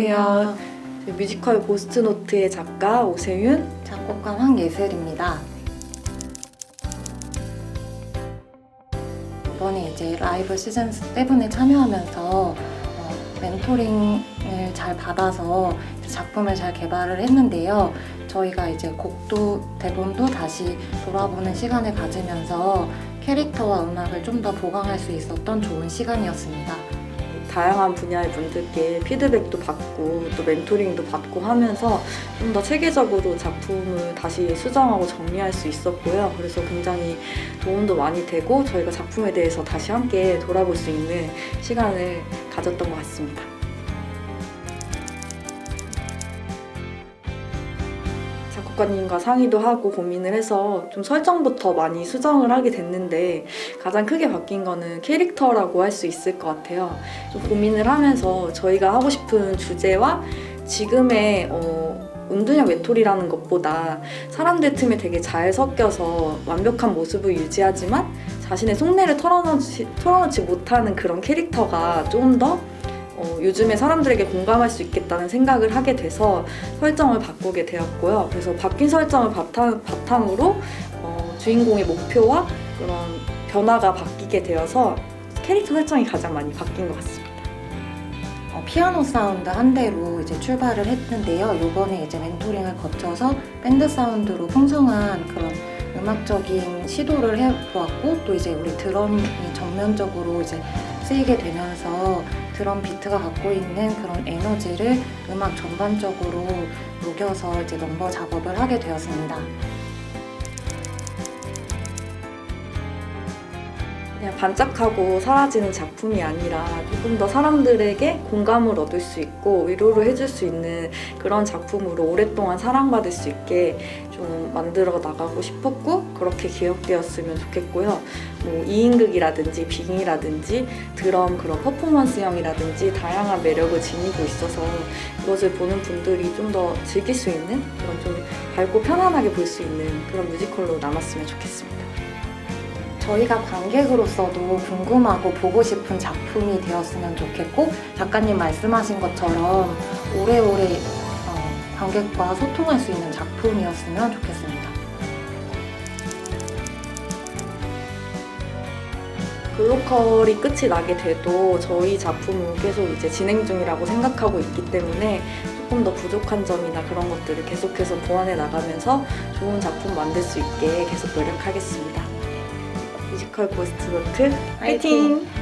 안녕하세요. 저 뮤지컬 고스트노트의 작가 오세윤. 작곡가 황예슬입니다. 이번에 이제 라이브 시즌 7에 참여하면서 어, 멘토링을 잘 받아서 작품을 잘 개발을 했는데요. 저희가 이제 곡도 대본도 다시 돌아보는 시간을 가지면서 캐릭터와 음악을 좀 더 보강할 수 있었던 좋은 시간이었습니다. 다양한 분야의 분들께 피드백도 받고 또 멘토링도 받고 하면서 좀 더 체계적으로 작품을 다시 수정하고 정리할 수 있었고요. 그래서 굉장히 도움도 많이 되고 저희가 작품에 대해서 다시 함께 돌아볼 수 있는 시간을 가졌던 것 같습니다. 작곡가님과 상의도 하고 고민을 해서 좀 설정부터 많이 수정을 하게 됐는데 가장 크게 바뀐 거는 캐릭터라고 할 수 있을 것 같아요. 좀 고민을 하면서 저희가 하고 싶은 주제와 지금의 어, 은둔형 외톨이라는 것보다 사람들 틈에 되게 잘 섞여서 완벽한 모습을 유지하지만 자신의 속내를 털어놓지, 털어놓지 못하는 그런 캐릭터가 좀더 어, 요즘에 사람들에게 공감할 수 있겠다는 생각을 하게 돼서 설정을 바꾸게 되었고요. 그래서 바뀐 설정을 바탕, 바탕으로 어, 주인공의 목표와 그런 변화가 바뀌게 되어서 캐릭터 설정이 가장 많이 바뀐 것 같습니다. 어, 피아노 사운드 한 대로 이제 출발을 했는데요. 요번에 이제 멘토링을 거쳐서 밴드 사운드로 풍성한 그런 음악적인 시도를 해보았고 또 이제 우리 드럼이 전면적으로 이제 쓰이게 되면서 드럼 비트가 갖고 있는 그런 에너지를 음악 전반적으로 녹여서 이제 넘버 작업을 하게 되었습니다. 그냥 반짝하고 사라지는 작품이 아니라 조금 더 사람들에게 공감을 얻을 수 있고 위로를 해줄 수 있는 그런 작품으로 오랫동안 사랑받을 수 있게 좀 만들어 나가고 싶었고 그렇게 기억되었으면 좋겠고요. 뭐 2인극이라든지 빙이라든지 드럼 그런 퍼포먼스형이라든지 다양한 매력을 지니고 있어서 이것을 보는 분들이 좀 더 즐길 수 있는 그런 좀 밝고 편안하게 볼 수 있는 그런 뮤지컬로 남았으면 좋겠습니다. 저희가 관객으로서도 궁금하고 보고 싶은 작품이 되었으면 좋겠고 작가님 말씀하신 것처럼 오래오래 어, 관객과 소통할 수 있는 작품이었으면 좋겠습니다. 글로컬이 끝이 나게 돼도 저희 작품은 계속 이제 진행 중이라고 생각하고 있기 때문에 조금 더 부족한 점이나 그런 것들을 계속해서 보완해 나가면서 좋은 작품 만들 수 있게 계속 노력하겠습니다. 뮤지컬 고스트노트 화이팅!